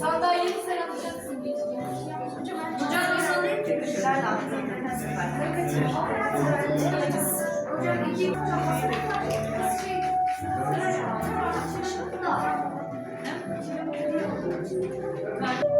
Sandalyeyi sen alacaksın. Hocam insanların tepkiler lazım. Hocam iki 그나저나오늘아침시간이좀더남았 으.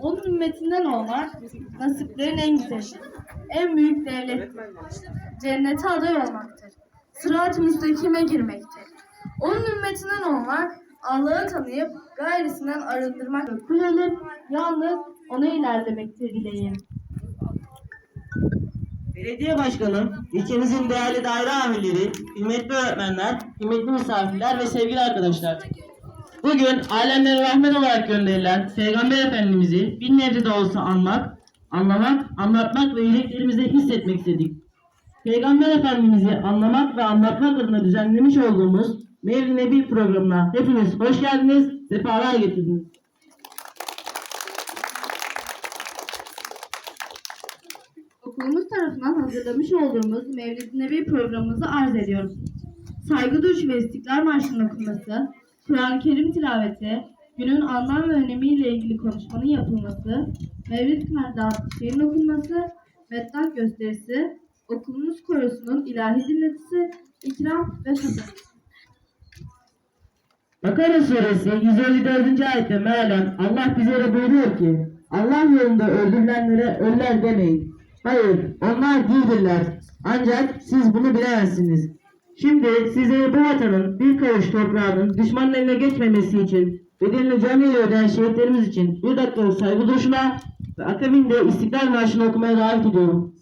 Onun ümmetinden olmak nasiplerin en güzeli. En büyük devlet cennete aday olmaktır. Sırat-ı müstakime girmektir. Onun ümmetinden olmak Allah'ı tanıyıp gayrisinden arındırmak kullanıp yalnız ona ilerlemektir dileğim. Belediye başkanım, ilçemizin değerli daire amirleri, kıymetli öğretmenler, kıymetli misafirler ve sevgili arkadaşlar. Bugün alemlere rahmet olarak gönderilen Peygamber Efendimiz'i bir nebze de olsa anmak, anlamak, anlatmak ve yüreklerimizde hissetmek istedik. Peygamber Efendimiz'i anlamak ve anlatmak adına düzenlemiş olduğumuz Mevlid Nebi programına hepiniz hoş geldiniz, sefalar getirdiniz. Okulumuz tarafından hazırlamış olduğumuz Mevlid-i Nebi programımızı arz ediyoruz. Saygı duruşu ve İstiklal Marşı'nın okunması, Kur'an-ı Kerim tilaveti, günün anlam ve önemiyle ilgili konuşmanın yapılması, Mevlid Kınar'da şiirin okunması, Meddah gösterisi, okulumuz korosunun ilahi dinletisi, ikram ve şatak. Bakara suresi 154. ayette mealen Allah bize buyuruyor ki Allah yolunda öldürülenlere öller demeyin. Hayır onlar değildirler. Ancak siz bunu bilemezsiniz. Şimdi size bu vatanın bir karış toprağının düşmanın eline geçmemesi için bedelini canıyla ödeyen şehitlerimiz için bir dakikalık saygı duruşuna ve akabinde İstiklal Marşı'nı okumaya davet ediyorum.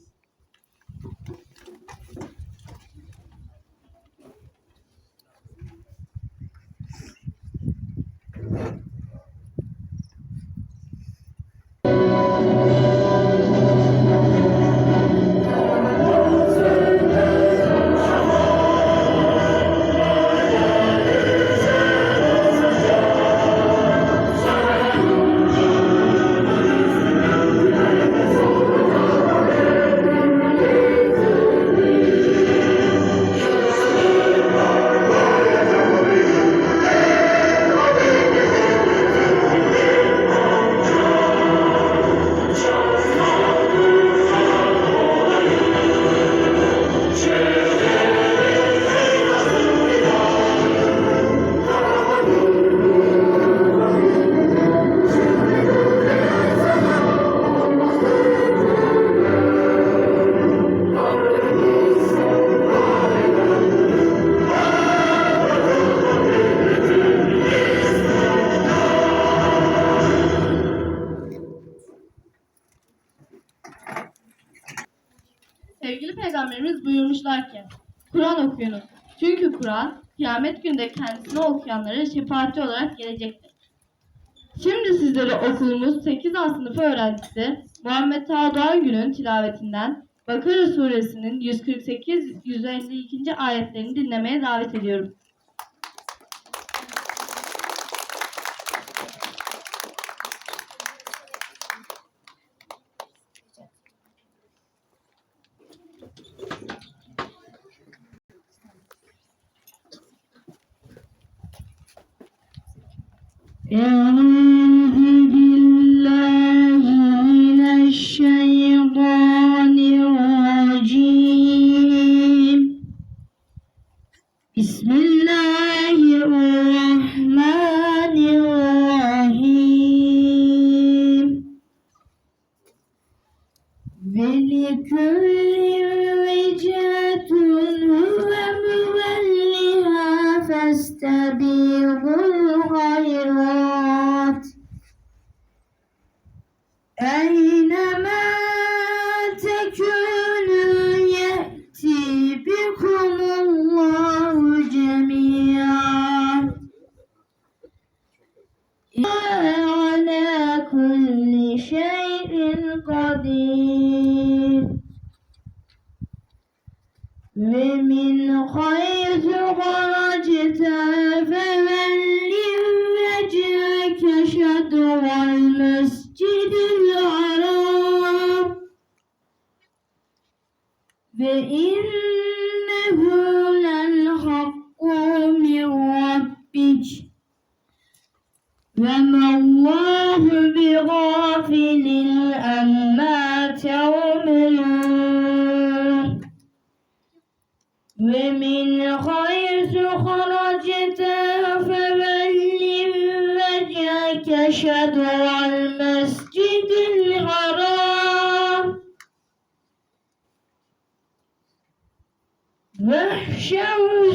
Peygamberimiz buyurmuşlar ki, Kur'an okuyunuz. Çünkü Kur'an, kıyamet günde kendisini okuyanlara şefaatçi olarak gelecektir. Şimdi sizlere okulumuz 8 A sınıfı öğrencisi Muhammed Taha Doğan Gün'ün tilavetinden Bakara suresinin 148-152. ayetlerini dinlemeye davet ediyorum. ولكل وجهة هو مولها ومن حيث خرجت فول وجهك شطر المسجد الحرام وإنه للحق من ربك وما الله بغافل عما ومن حيث خرجت فول وجهك شطر المسجد الحرام واحشوا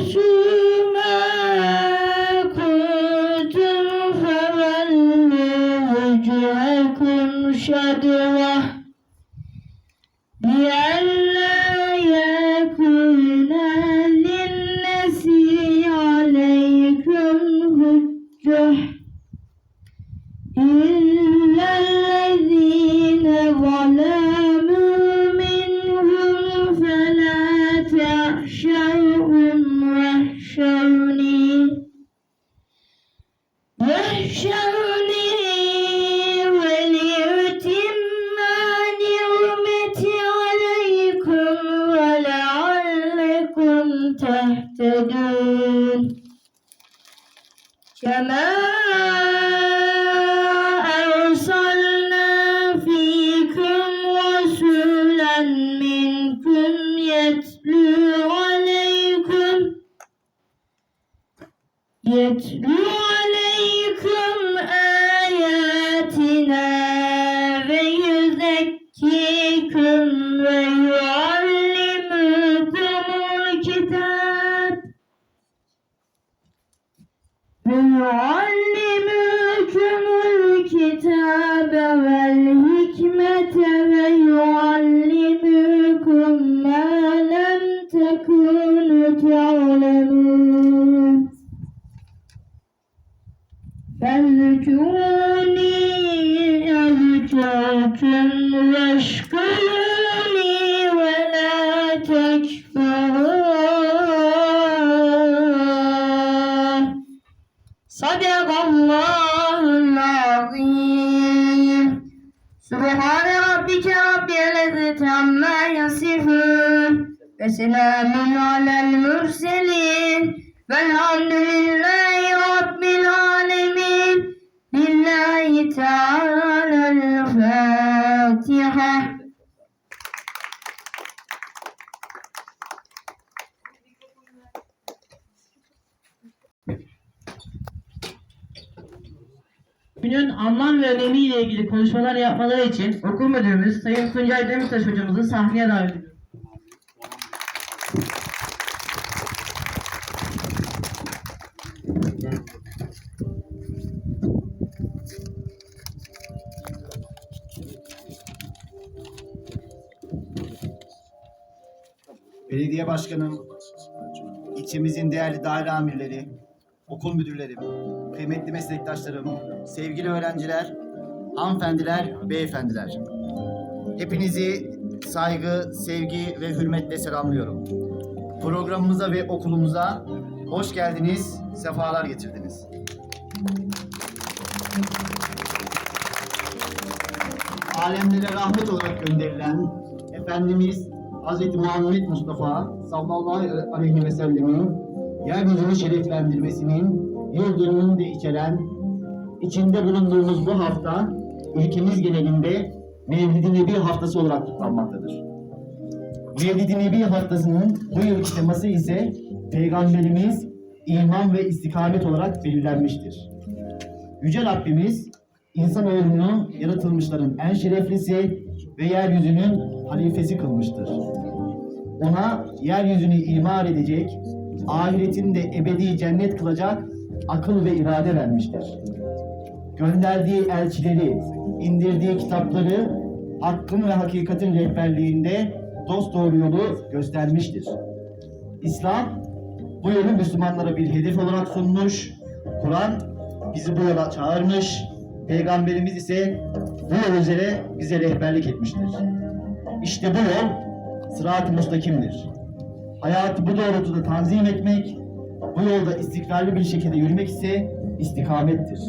morning. Worship يتلو عليكم آياتنا ويزكيكم ويعلمكم الكتاب ويعلمكم الكتاب والحكمة ويعلمكم ما لم تكونوا تعلمون فاذكروني أذكركم واشكروني ولا تكفرون صدق الله العظيم سبحان ربك رب العزة عما يصفون وسلام على المرسلين والحمد önemiyle ilgili konuşmalar yapmaları için okul müdürümüz Sayın Tuncay Demirtaş hocamızı sahneye davet ediyoruz. Belediye başkanım, ilçemizin değerli daire amirleri, okul müdürlerim, kıymetli meslektaşlarım, sevgili öğrenciler, hanımefendiler, beyefendiler. Hepinizi saygı, sevgi ve hürmetle selamlıyorum. Programımıza ve okulumuza hoş geldiniz, sefalar getirdiniz. Alemlere rahmet olarak gönderilen Efendimiz Hz. Muhammed Mustafa sallallahu aleyhi ve sellemin yeryüzünü şereflendirmesinin yıl dönümünü de içeren içinde bulunduğumuz bu hafta ülkemiz genelinde Mevlid-i Nebi haftası olarak kutlanmaktadır. Mevlid-i Nebi haftasının bu yılki teması ise Peygamberimiz iman ve istikamet olarak belirlenmiştir. Yüce Rabbimiz insanoğlunu yaratılmışların en şereflisi ve yeryüzünün halifesi kılmıştır. Ona yeryüzünü imar edecek, ahiretinde ebedi cennet kılacak akıl ve irade vermiştir. Gönderdiği elçileri, indirdiği kitapları hakkın ve hakikatin rehberliğinde dosdoğru yolu göstermiştir. İslam bu yolu Müslümanlara bir hedef olarak sunmuş, Kur'an bizi bu yola çağırmış, Peygamberimiz ise bu yol üzere bize rehberlik etmiştir. İşte bu yol sırat-ı müstakimdir. Hayatı bu doğrultuda tanzim etmek, bu yolda istikrarlı bir şekilde yürümek ise istikamettir.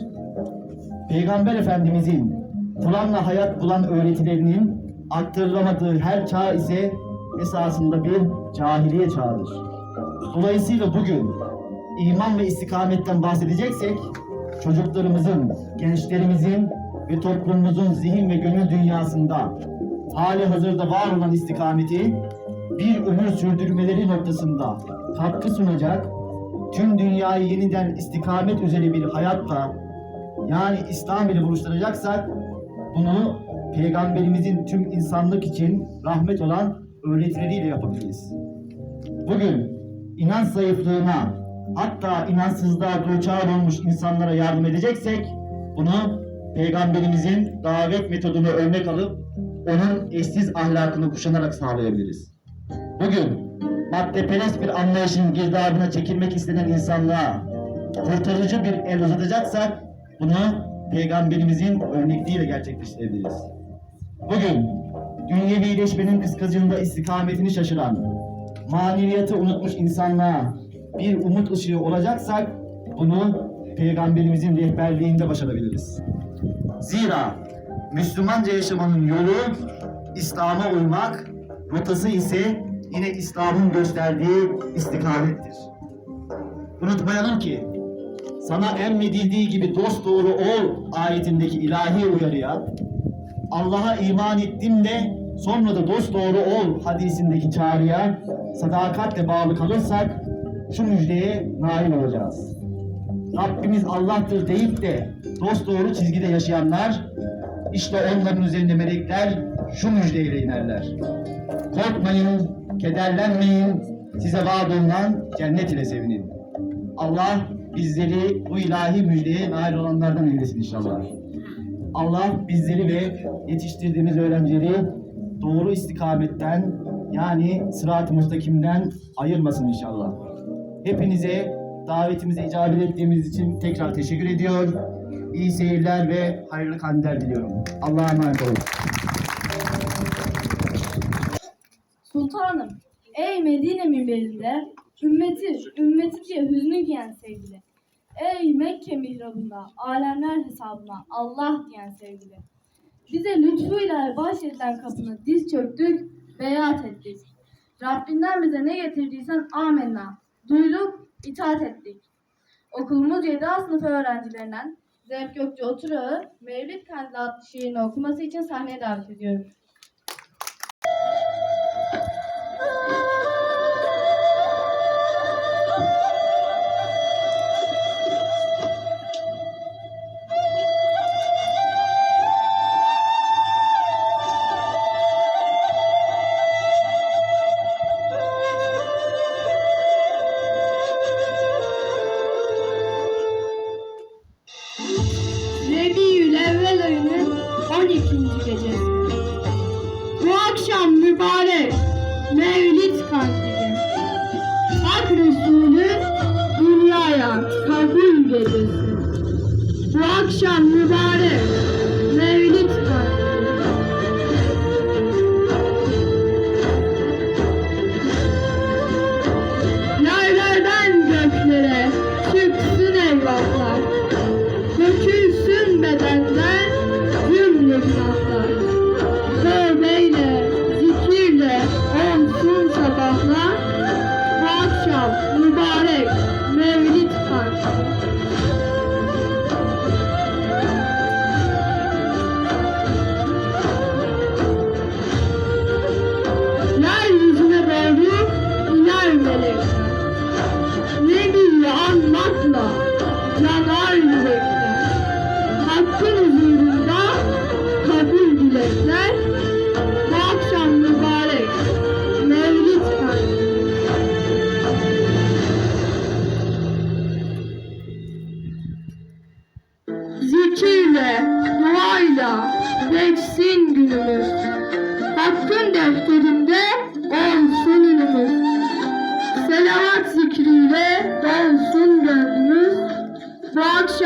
Peygamber Efendimizin Kur'an'la hayat bulan öğretilerinin aktarılamadığı her çağ ise esasında bir cahiliye çağıdır. Dolayısıyla bugün iman ve istikametten bahsedeceksek çocuklarımızın, gençlerimizin ve toplumumuzun zihin ve gönül dünyasında hali hazırda var olan istikameti bir ömür sürdürmeleri noktasında katkı sunacak, tüm dünyayı yeniden istikamet üzere bir hayatla yani İslam ile buluşturacaksak bunu Peygamberimizin tüm insanlık için rahmet olan öğretileriyle yapabiliriz. Bugün inanç zayıflığına hatta inançsızlığa duçar olmuş insanlara yardım edeceksek bunu Peygamberimizin davet metodunu örnek alıp onun eşsiz ahlakını kuşanarak sağlayabiliriz. Bugün maddeperest bir anlayışın girdabına çekilmek istenen insanlığa kurtarıcı bir el uzatacaksak bunu Peygamberimizin örnekliğiyle gerçekleştirebiliriz. Bugün dünyevileşmenin kıskacında istikametini şaşıran, maneviyatı unutmuş insanlığa bir umut ışığı olacaksak bunu Peygamberimizin rehberliğinde başarabiliriz. Zira Müslümanca yaşamanın yolu İslam'a uymak, rotası ise yine İslam'ın gösterdiği istikamettir. Unutmayalım ki sana emredildiği gibi dost doğru ol ayetindeki ilahi uyarıya Allah'a iman ettim de sonra da dost doğru ol hadisindeki çağrıya sadakatle bağlı kalırsak şu müjdeye nail olacağız. Rabbimiz Allah'tır deyip de dost doğru çizgide yaşayanlar işte onların üzerinde melekler şu müjdeyle inerler. Korkmayın, kederlenmeyin, size vaat olunan cennet ile sevinin. Allah bizleri bu ilahi müjdeye nail olanlardan eylesin inşallah. Allah bizleri ve yetiştirdiğimiz öğrencileri doğru istikametten yani sırat-ı müstakimden ayırmasın inşallah. Hepinize davetimize icabet ettiğimiz için tekrar teşekkür ediyor. İyi seyirler ve hayırlı kandiller diliyorum. Allah'a emanet olun. Sultanım, ey Medine minberinde ümmeti, ümmeti diye hüznü giyen sevgili. Ey Mekke mihrabında, alemler hesabına Allah diyen sevgili. Bize lütfuyla bahşedilen kapına diz çöktük, beyat ettik. Rabbinden bize ne getirdiysen amenna. Duyduk, itaat ettik. Okulumuz 7 sınıfı öğrencilerinden Zevk Gökçe Oturağı Mevlid Kandili adlı şiirini okuması için sahneye davet ediyorum.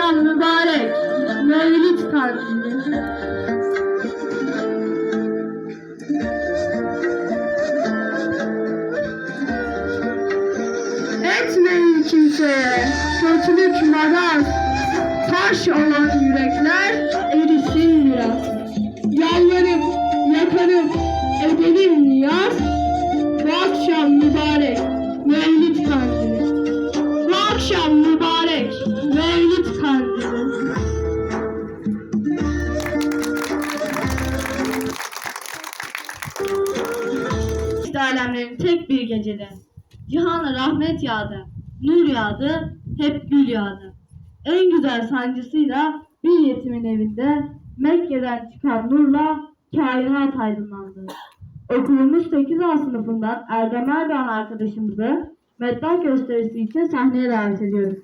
bayram mübarek. Mevlid partili. Etmeyin kimseye kötülük maraz, taş olan pencereden çıkan nurla kainat aydınlandı. Okulumuz 8A sınıfından Erdem Erdoğan arkadaşımızı medbah gösterisi için sahneye davet ediyoruz.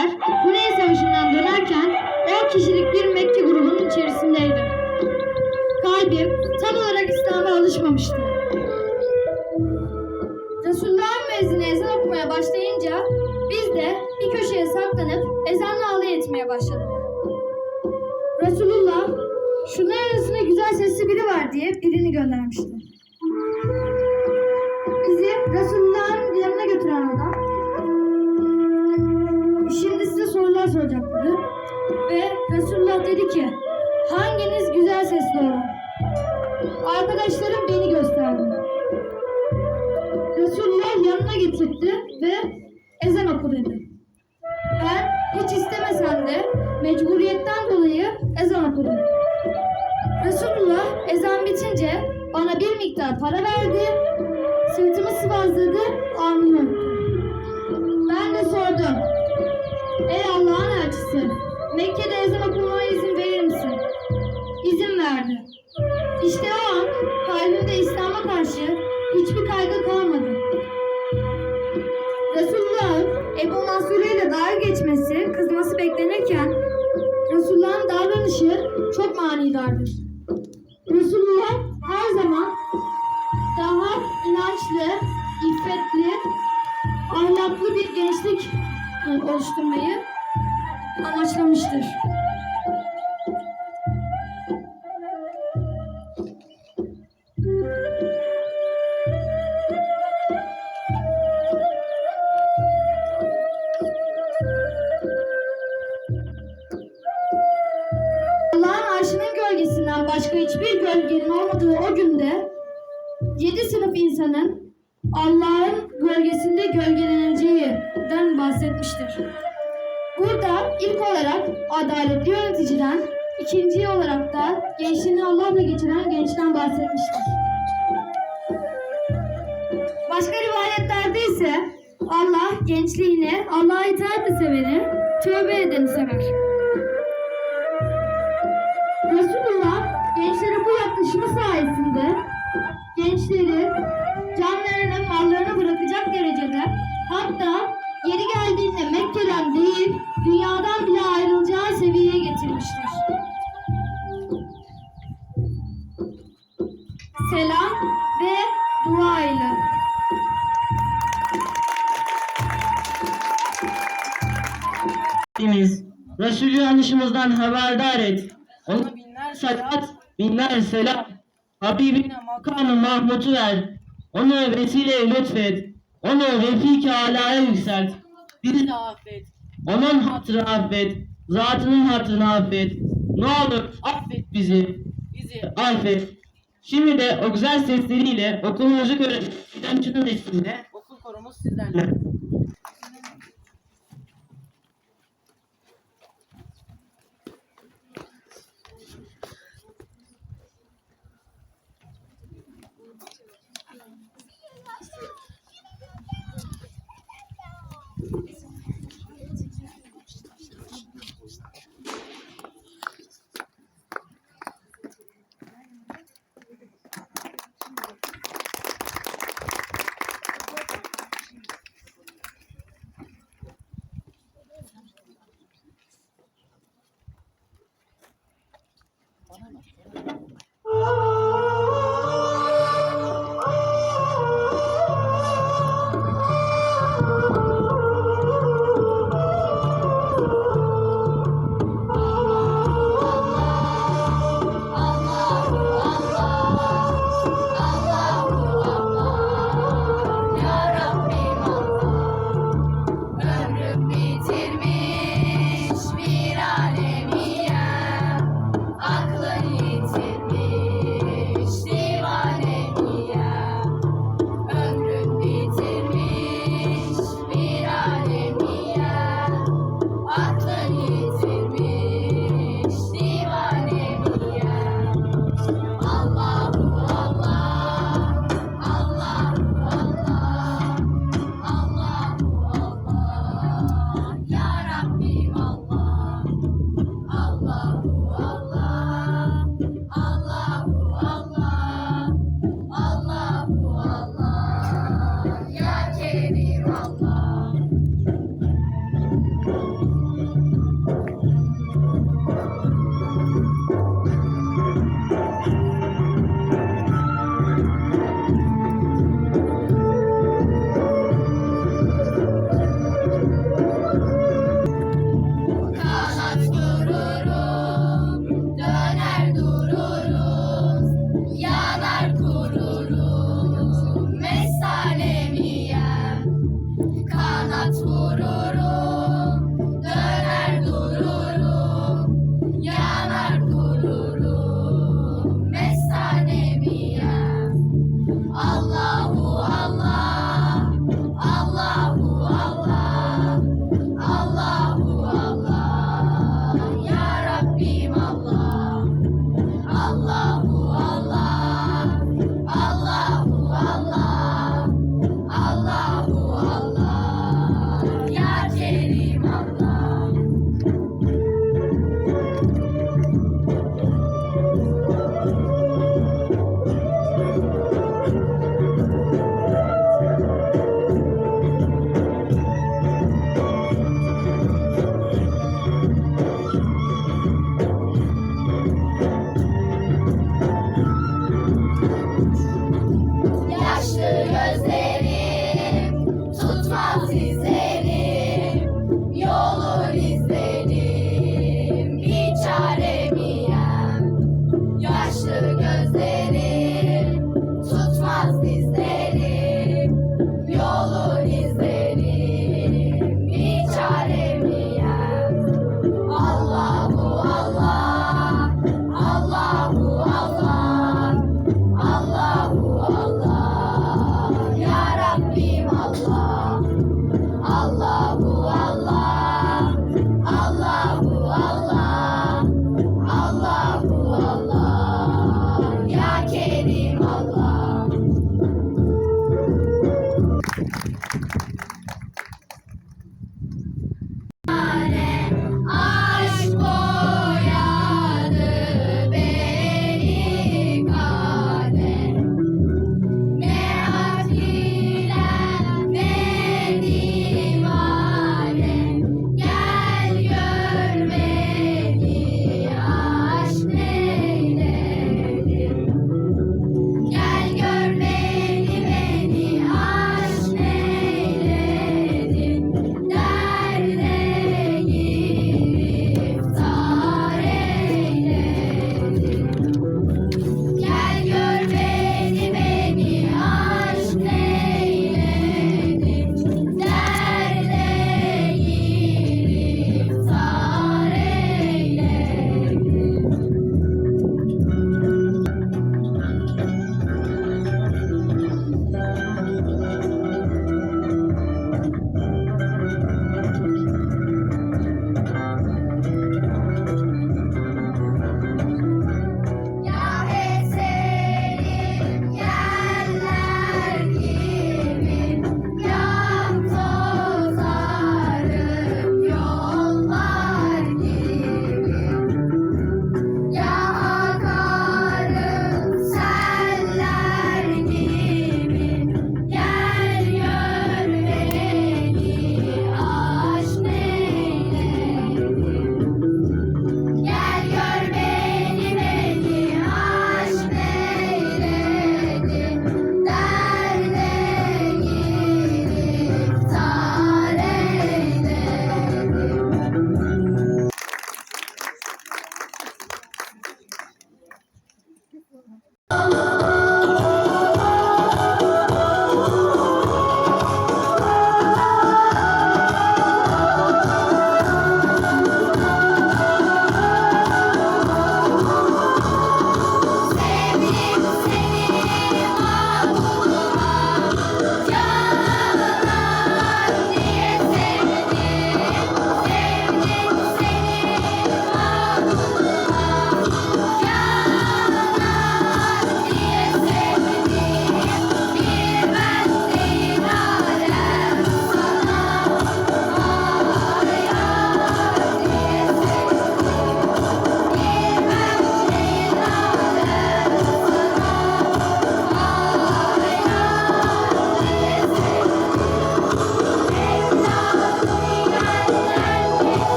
Earth çok manidardır. Resulullah her zaman daha inançlı, iffetli, ahlaklı bir gençlik e, oluşturmayı yedi sınıf insanın Allah'ın gölgesinde gölgeleneceğinden bahsetmiştir. Burada ilk olarak adaletli yöneticiden, ikinci olarak da gençliğini Allah'la geçiren gençten bahsetmiştir. Başka rivayetlerde ise Allah gençliğini Allah'a itaatle seveni, tövbe edeni sever. Resulullah gençlere bu yaklaşımı sayesinde gençleri canlarını, mallarını bırakacak derecede hatta yeri geldiğinde Mekke'den değil dünyadan bile ayrılacağı seviyeye getirmiştir. Selam ve dua ile. Resulü yanlışımızdan haberdar et. Ona binler salat, binler selam. Habibine makamı Mahmud'u ver. Onu vesile lütfet. Onu refik-i alaya yükselt. Bizi de affet. Onun hatırı affet. Zatının hatırını affet. Ne olur affet bizi. Bizi affet. Şimdi de o güzel sesleriyle okulumuzu görelim. İdemçinin isminde okul korumuz sizlerle. Oh, I don't know.